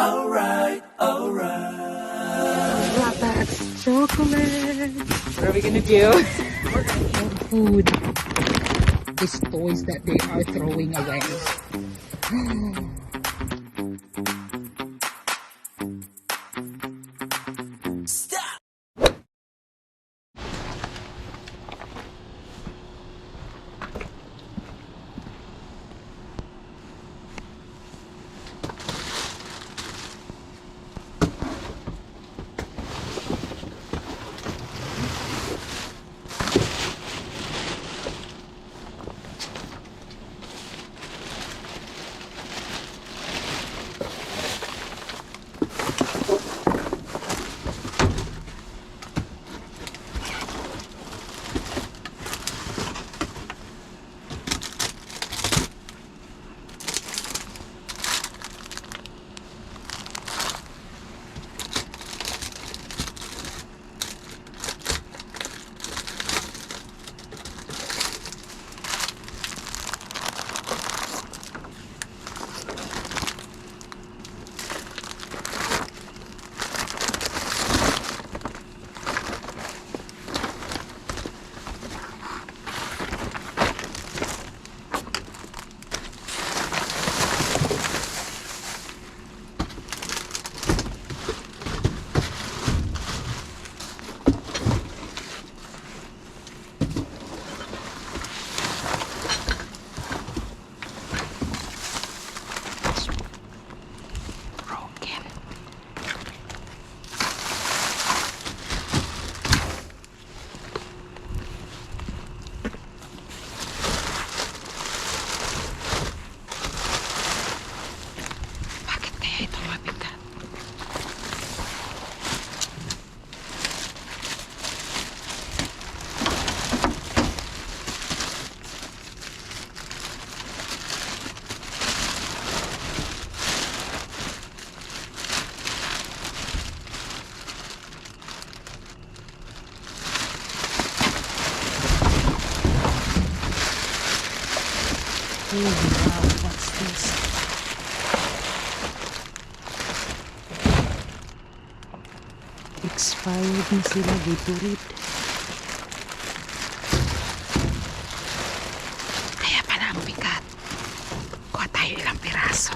alright, alright. That's chocolate. What are we gonna do? Food. These toys that they are throwing away. Sila Gatorade. Kaya pala ang bigat. Kuha tayo ilang piraso.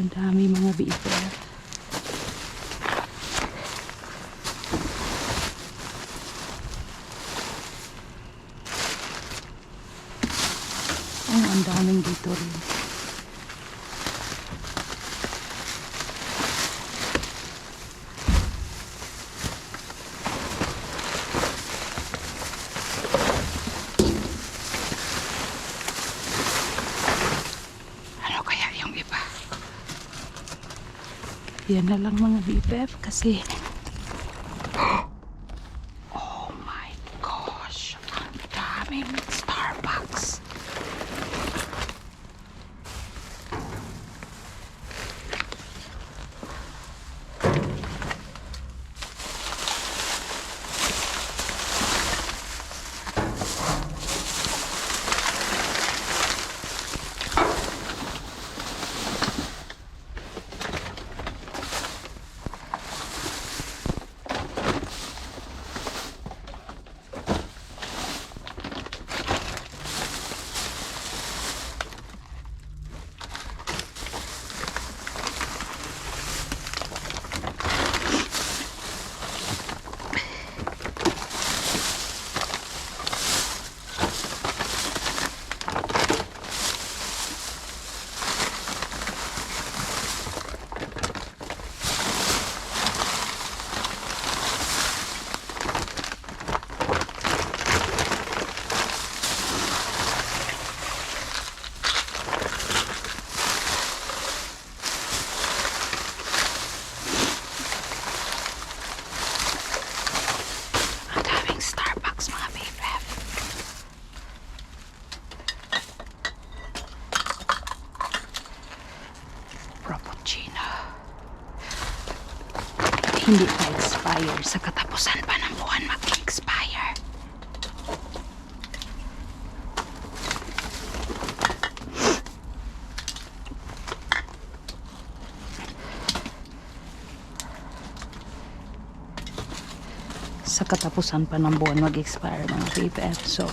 Ang dami mga BFF. Oh, ang rin. Ano kaya yung iba? Yan na lang mga BFF kasi hindi pa expire. Sa katapusan pa ng buwan mag-expire. Sa katapusan pa ng buwan mag-expire mga BFF. So,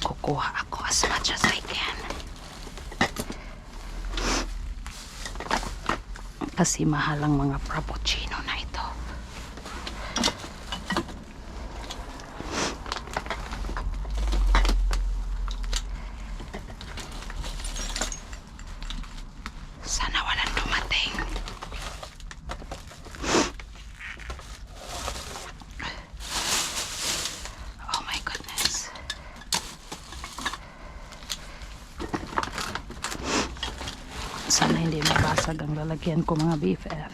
kukuha ako as much as I can. Kasi mahal ang mga frappuccino na ito. Sana walang dumating. Oh my goodness. Sana hindi mabasag ang lalagyan ko mga BFF.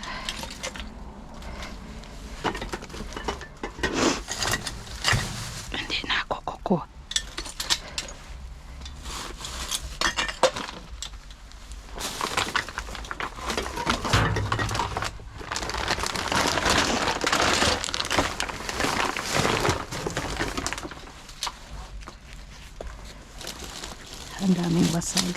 Hindi na ako kuko. Ang daming basag.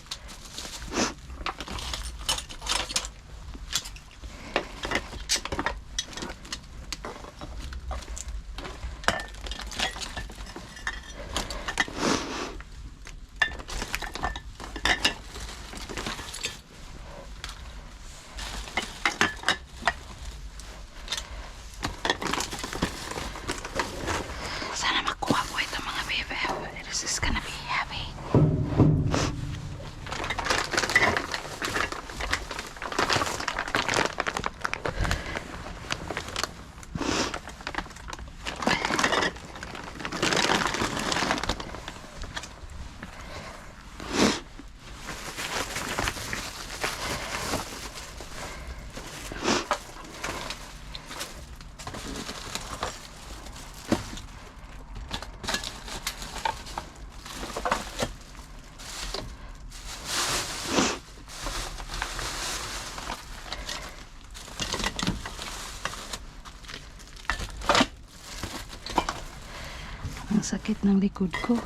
Sana makuha ko ito mga BFF. This is gonna be heavy. Ang sakit ng likod ko.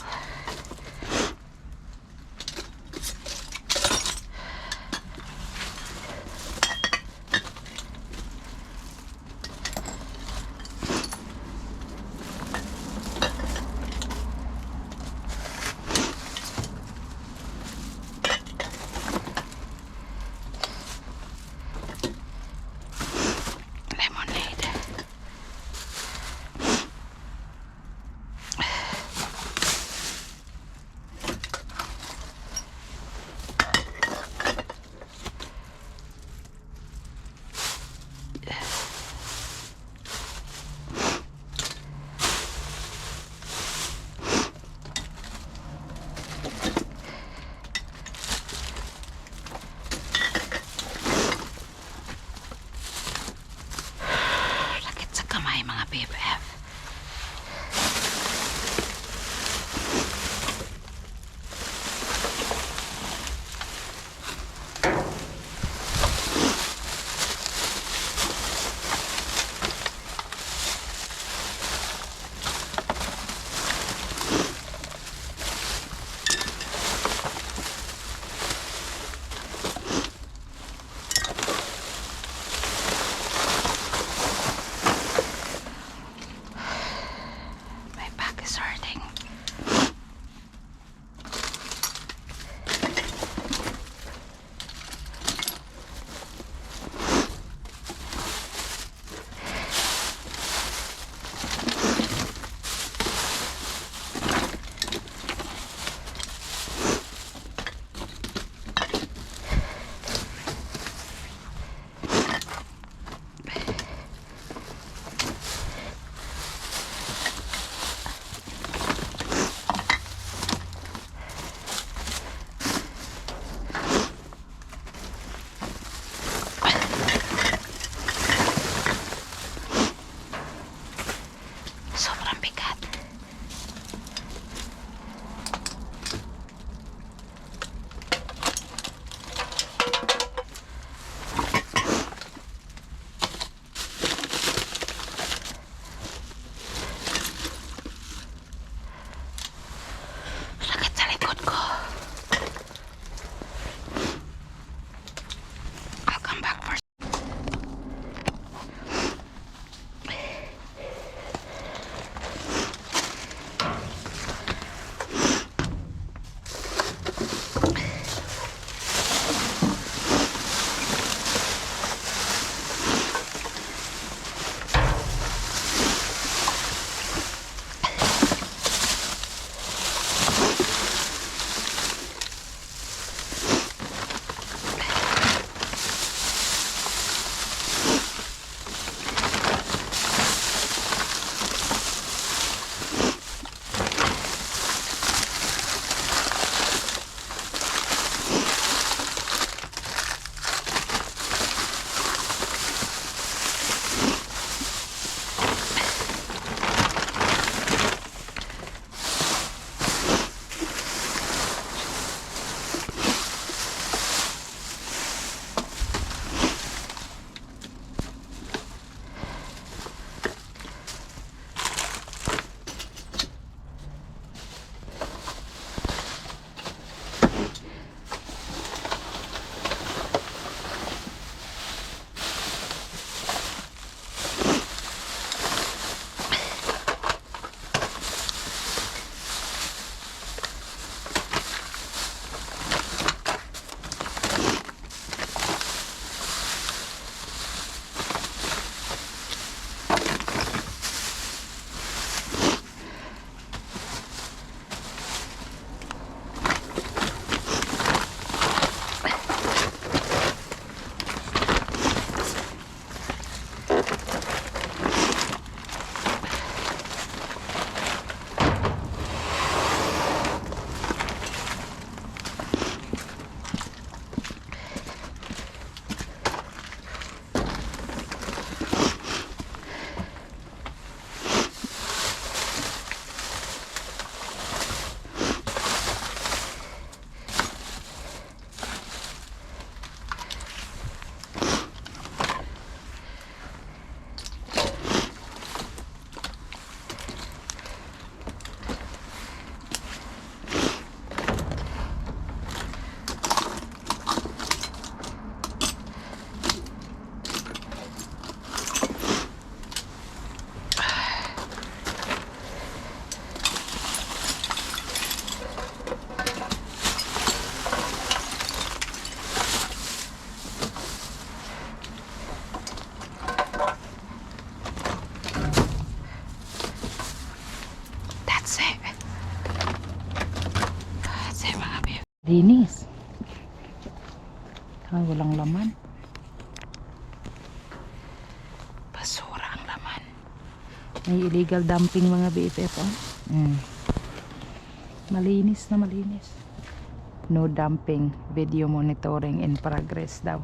happy ever. Walang laman. Basura ang laman. May illegal dumping mga BFF. Oh. Mm. Malinis na malinis. No dumping. Video monitoring in progress daw.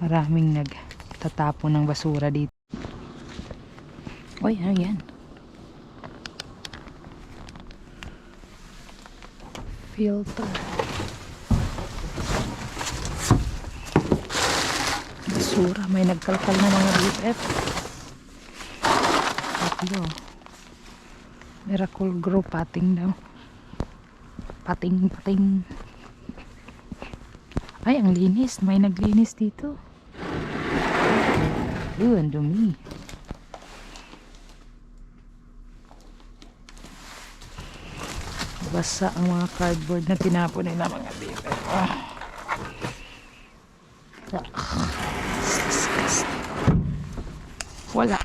Maraming nagtatapo ng basura dito. Uy, ano yan? Filter. Basura. May nagkalkal na mga BFF. Tatlo. Miracle Grow pating daw. Pating, pating. Ay, ang linis. May naglinis dito. Ang dumi. Basa ang mga cardboard na tinapon nila mga baby. Ah. Ah. Disgusting. Wala.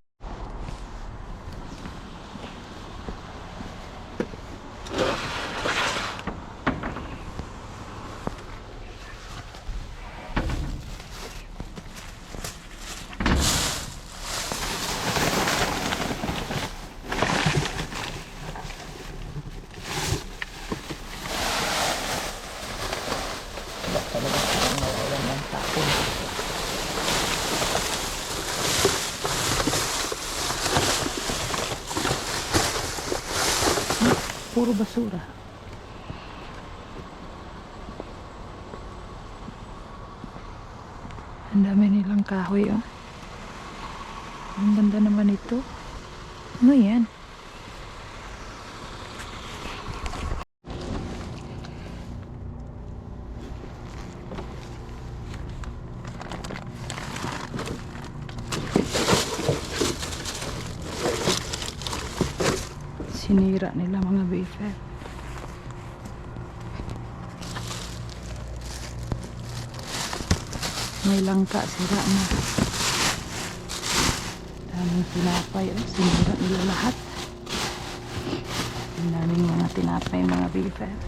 Wala talaga silang nawalan ng tapon. Hmm, Puro basura. Ang dami nilang kahoy, oh. Ang ganda naman ito. Ano yan? Sinira nila mga BFF. May langka, sira na. Daming tinapay, oh. Sinira nila lahat. Ang daming mga tinapay, mga BFF.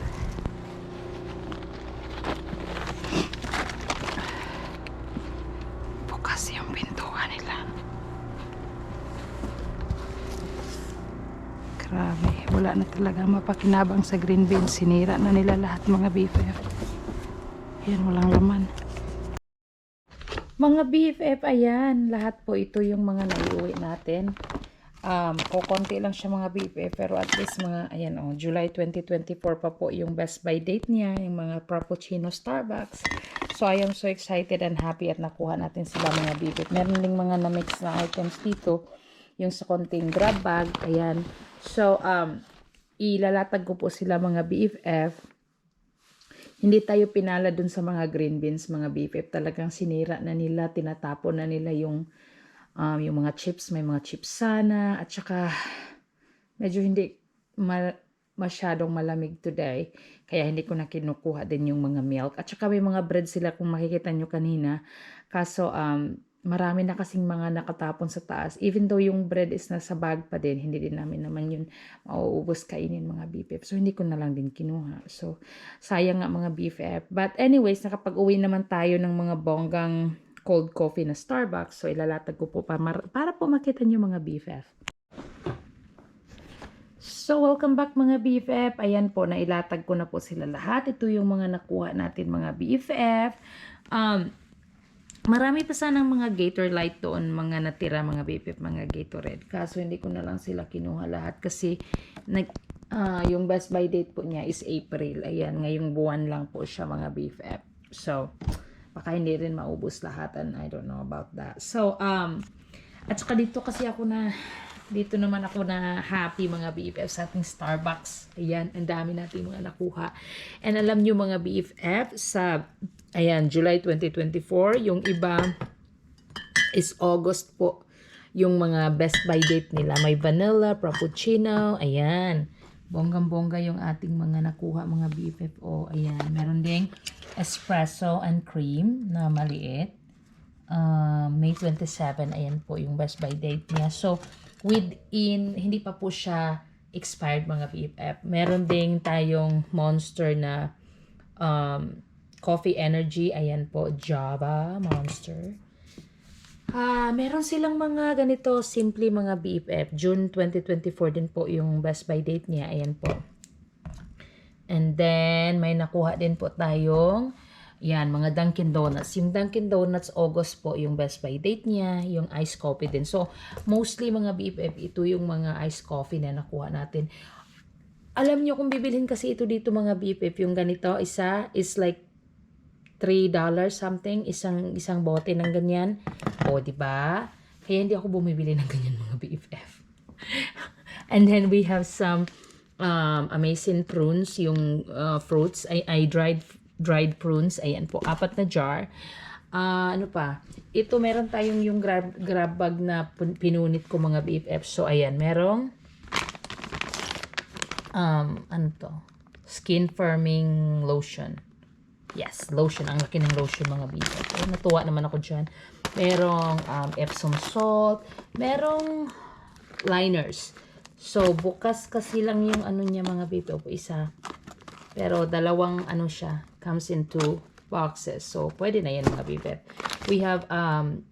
Bukas yung pintuan nila. Grabe, wala na talaga mapakinabang sa green beans. Sinira na nila lahat mga BFF. Yan, walang laman. Mga BFF, ayan. Lahat po ito yung mga naiuwi natin. Um, kukonti lang siya mga BFF, pero at least mga, ayan oh, July 2024 pa po yung best by date niya, yung mga Frappuccino Starbucks. So, I am so excited and happy at nakuha natin sila mga BFF. Meron ding mga na-mix na items dito yung sa konting grab bag. Ayan. So, um, ilalatag ko po sila mga BFF. Hindi tayo pinala dun sa mga green beans, mga BFF. Talagang sinira na nila, tinatapon na nila yung, um, yung mga chips. May mga chips sana. At saka, medyo hindi ma- masyadong malamig today. Kaya hindi ko na kinukuha din yung mga milk. At saka may mga bread sila kung makikita nyo kanina. Kaso, um, marami na kasing mga nakatapon sa taas. Even though yung bread is nasa bag pa din, hindi din namin naman yun mauubos kainin mga BFF. So, hindi ko na lang din kinuha. So, sayang nga mga BFF. But anyways, nakapag-uwi naman tayo ng mga bonggang cold coffee na Starbucks. So, ilalatag ko po para, para po makita nyo mga BFF. So, welcome back mga BFF. Ayan po, nailatag ko na po sila lahat. Ito yung mga nakuha natin mga BFF. Um, Marami pa sanang mga Gator Light doon, mga natira, mga BFF, mga Gatorade. Kaso hindi ko na lang sila kinuha lahat kasi nag, ah, yung best by date po niya is April. Ayan, ngayong buwan lang po siya mga BFF. So, baka hindi rin maubos lahat and I don't know about that. So, um, at saka dito kasi ako na, dito naman ako na happy mga BFF sa ating Starbucks. Ayan, ang dami natin mga nakuha. And alam nyo mga BFF, sa, ayan, July 2024, yung iba is August po yung mga best by date nila. May vanilla, frappuccino, ayan. Bonggang-bongga yung ating mga nakuha, mga BFF. O, ayan. Meron ding espresso and cream na maliit. uh, May 27, ayan po yung best by date niya. So, within, hindi pa po siya expired mga BFF. Meron ding tayong monster na um, coffee energy. Ayan po, Java Monster. Ah, meron silang mga ganito, simple mga BFF. June 2024 din po yung best by date niya. Ayan po. And then, may nakuha din po tayong, yan, mga Dunkin Donuts. Yung Dunkin Donuts, August po yung best by date niya, yung iced coffee din. So, mostly mga BFF, ito yung mga iced coffee na nakuha natin. Alam nyo kung bibilhin kasi ito dito mga BFF, yung ganito, isa is like $3 something, isang isang bote ng ganyan. O, di ba? Kaya hindi ako bumibili ng ganyan mga BFF. And then we have some um, amazing prunes, yung uh, fruits, ay, ay dried dried prunes. Ayan po, apat na jar. Ah, ano pa? Ito meron tayong yung grab, grab bag na pinunit ko mga BFF. So, ayan, merong um, ano to? Skin firming lotion. Yes, lotion. Ang laki ng lotion mga BFF. Ay, natuwa naman ako dyan. Merong um, Epsom salt. Merong liners. So, bukas kasi lang yung ano niya mga BFF. Isa. Pero dalawang ano siya. Comes in two boxes. So, pwede na yan mga BFF. We have um,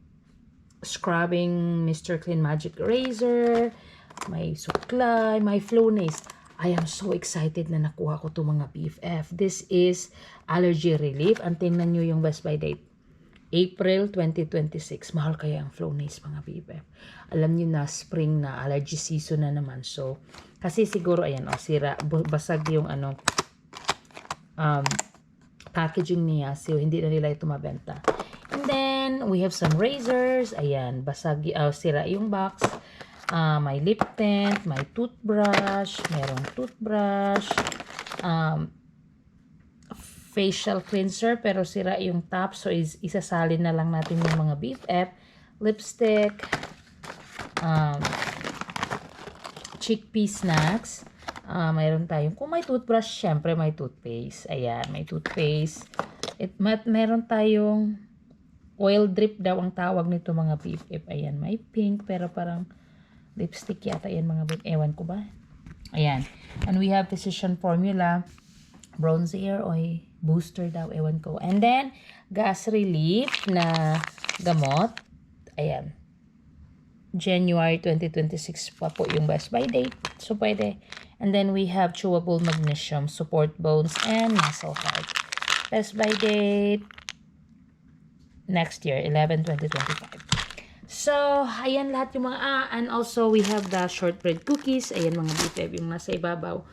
scrubbing Mr. Clean Magic Razor. May suklay. May Flonase. I am so excited na nakuha ko to mga BFF. This is allergy relief. Ang tingnan nyo yung best by date. April 2026. Mahal kaya ang Flonase mga BFF. Alam niyo na spring na allergy season na naman. So, kasi siguro ayan oh, sira basag yung ano um packaging niya. So, hindi na nila ito mabenta. And then, we have some razors. Ayan, basag, uh, sira yung box. Ah, may lip tint, may toothbrush, merong toothbrush, um, facial cleanser pero sira yung top so is, isasalin na lang natin yung mga BFF, lipstick, um, chickpea snacks, ah mayroon tayong, kung may toothbrush, syempre may toothpaste. Ayan, may toothpaste. It, mat, meron tayong oil drip daw ang tawag nito mga BFF. Ayan, may pink pero parang lipstick yata yan mga BFF. Ewan ko ba? Ayan. And we have Physician Formula bronzer o booster daw, ewan ko. And then, gas relief na gamot. Ayan. January 2026 pa po yung best by date. So, pwede. And then, we have chewable magnesium, support bones, and muscle health. Best by date next year, 11-2025. So, ayan lahat yung mga, ah, and also we have the shortbread cookies. Ayan mga BFF, yung nasa ibabaw.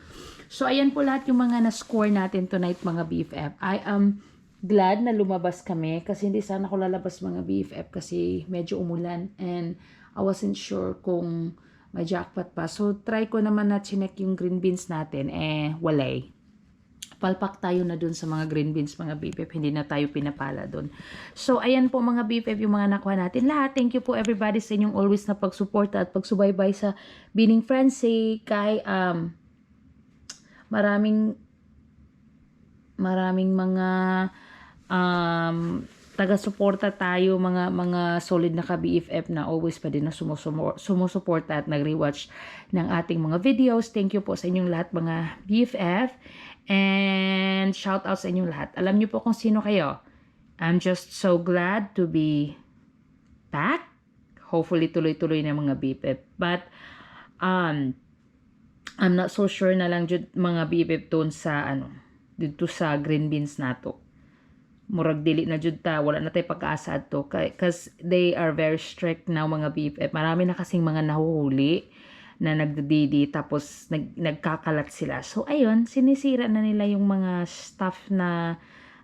So, ayan po lahat yung mga na-score natin tonight mga BFF. I am glad na lumabas kami kasi hindi sana ako lalabas mga BFF kasi medyo umulan and I wasn't sure kung may jackpot pa. So, try ko naman na chinek yung green beans natin. Eh, walay palpak tayo na dun sa mga green beans, mga BFF. Hindi na tayo pinapala dun. So, ayan po mga BFF, yung mga nakuha natin lahat. Thank you po everybody sa inyong always na pagsuporta at pagsubaybay sa Bining Frenzy. Kay, um, maraming, maraming mga, um, taga-suporta tayo, mga mga solid na ka-BFF na always pa din na sumusuporta at nag-rewatch ng ating mga videos. Thank you po sa inyong lahat mga BFF. And shout out sa inyong lahat. Alam niyo po kung sino kayo. I'm just so glad to be back. Hopefully tuloy-tuloy na mga BFF. But um I'm not so sure na lang jud mga BFF doon sa ano dito sa green beans nato. Murag dili na jud ta wala na tay pagkaasa to cause they are very strict now mga BFF. Marami na kasing mga nahuhuli na nagdididi tapos nag, nagkakalat sila. So, ayun, sinisira na nila yung mga stuff na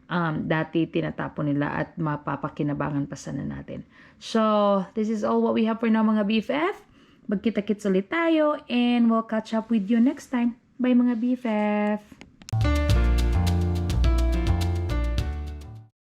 um, dati tinatapon nila at mapapakinabangan pa sana natin. So, this is all what we have for now mga BFF. Magkita-kits ulit tayo and we'll catch up with you next time. Bye mga BFF!